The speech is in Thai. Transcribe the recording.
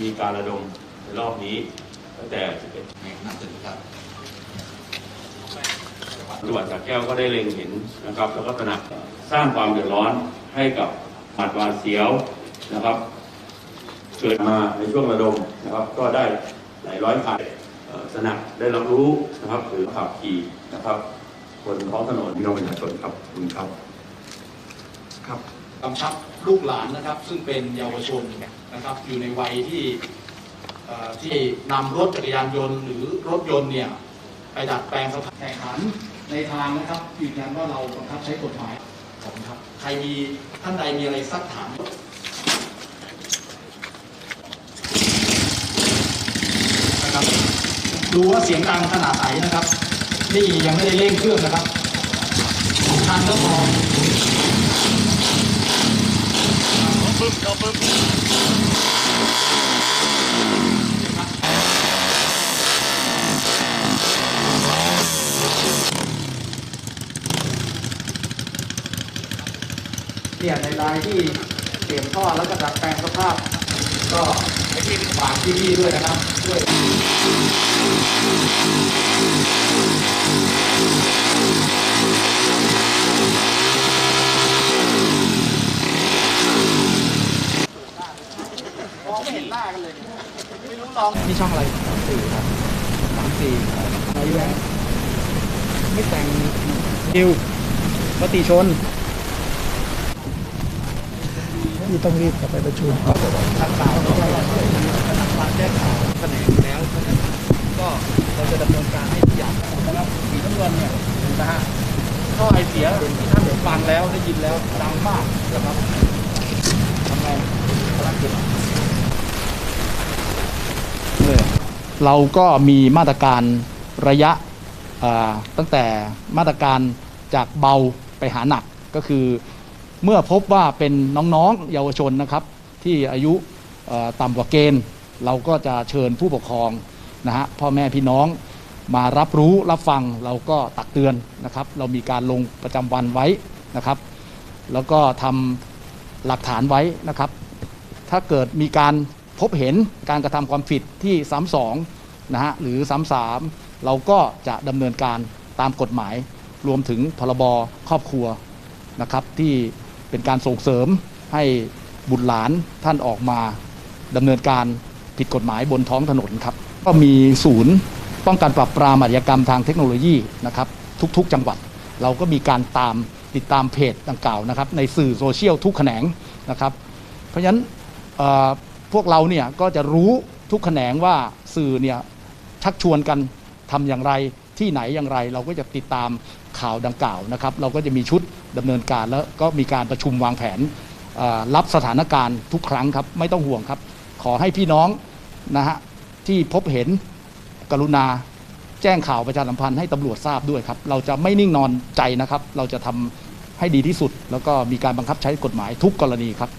มีการระดมในรอบนี้ตั้งแต่11ในขณะตึกครับจังหวัดสระแก้วก็ได้เล็งเห็นนะครับ แล้วก็ตระหนักสร้างความเดือดร้อนให้กับหมัดวาเสียวนะครับ เกิดมาในช่วงระดมนะครับ ก็ได้หลายร้อยคันสนับได้รับรู้นะครับหรือขับขี่นะครับบนท้องถนนพี่น้องประชาชนครับคุณครับครับ กำชับลูกหลานนะครับ ซึ่งเป็นเยาวชนนะครับ อยู่ในวัยที่ที่นำรถจักรยานยนต์หรือรถยนต์เนี่ยไปดัดแปลงสภาพแข่งขันในทางนะครับยืนยันว่าเราบังคับใช้กฎหมายขอบคุณครับใครมีท่านใดมีอะไรซักถามนะครับดูว่าเสียงดังขนาดไหนนะครับ นี่ยังไม่ได้เร่งเครื่องนะครับทันก็พอ เนี่ยในรายที่เปลี่ยนท่อแล้วก็ดัดแปลงสภาพ ก็ที่ฝากพี่ๆด้วยนะครับด้วย นี่ช่องอะไรสามสี่ครับสามสี่อายุแล้วไม่แต่งดิวมติชนที่ต้องรีบกลับไปประชุมทางข่าวไม่ใช่การแจ้งข่าวแถลงแล้วเพราะฉะนั้นก็เราจะดำเนินการให้ทุกอย่างนะครับสีน้ำเงินเนี่ยนะฮะท่อไอเสียที่ท่านฟังแล้วได้ยินแล้วดังมากนะครับ เราก็มีมาตรการระยะตั้งแต่มาตรการจากเบาไปหาหนักก็คือ เมื่อพบว่าเป็นน้องๆเยาวชนนะครับ ที่อายุต่ำกว่าเกณฑ์ เราก็จะเชิญผู้ปกครองนะฮะพ่อแม่พี่น้องมารับรู้รับฟังเราก็ตักเตือนนะครับ เรามีการลงประจำวันไว้นะครับ แล้วก็ทำหลักฐานไว้นะครับ ถ้าเกิดมีการ พบเห็นการกระทำความผิดที่ซ้ำสองนะฮะหรือซ้ำสามเราก็จะดำเนินการตามกฎหมาย รวมถึงพรบครอบครัวนะครับ ที่เป็นการส่งเสริมให้บุตรหลานท่านออกมาดำเนินการผิดกฎหมายบนท้องถนนครับ ก็มีศูนย์ป้องกันปราบปรามอาชญากรรมทางเทคโนโลยีนะครับ ทุกๆจังหวัด เราก็มีการตามติดตามเพจดังกล่าวนะครับ ในสื่อโซเชียลทุกแขนงนะครับ เพราะฉะนั้น พวกเราเนี่ยก็จะรู้ทุกแขนงว่าสื่อเนี่ยชักชวนกันทำอย่างไรที่ไหนอย่างไร เราก็จะติดตามข่าวดังกล่าวนะครับ เราก็จะมีชุดดำเนินการแล้วก็มีการประชุมวางแผนรับสถานการณ์ทุกครั้งครับ ไม่ต้องห่วงครับ ขอให้พี่น้องนะฮะที่พบเห็นกรุณาแจ้งข่าวประชาสัมพันธ์ให้ตำรวจทราบด้วยครับ เราจะไม่นิ่งนอนใจนะครับ เราจะทำให้ดีที่สุด แล้วก็มีการบังคับใช้กฎหมายทุกกรณีครับ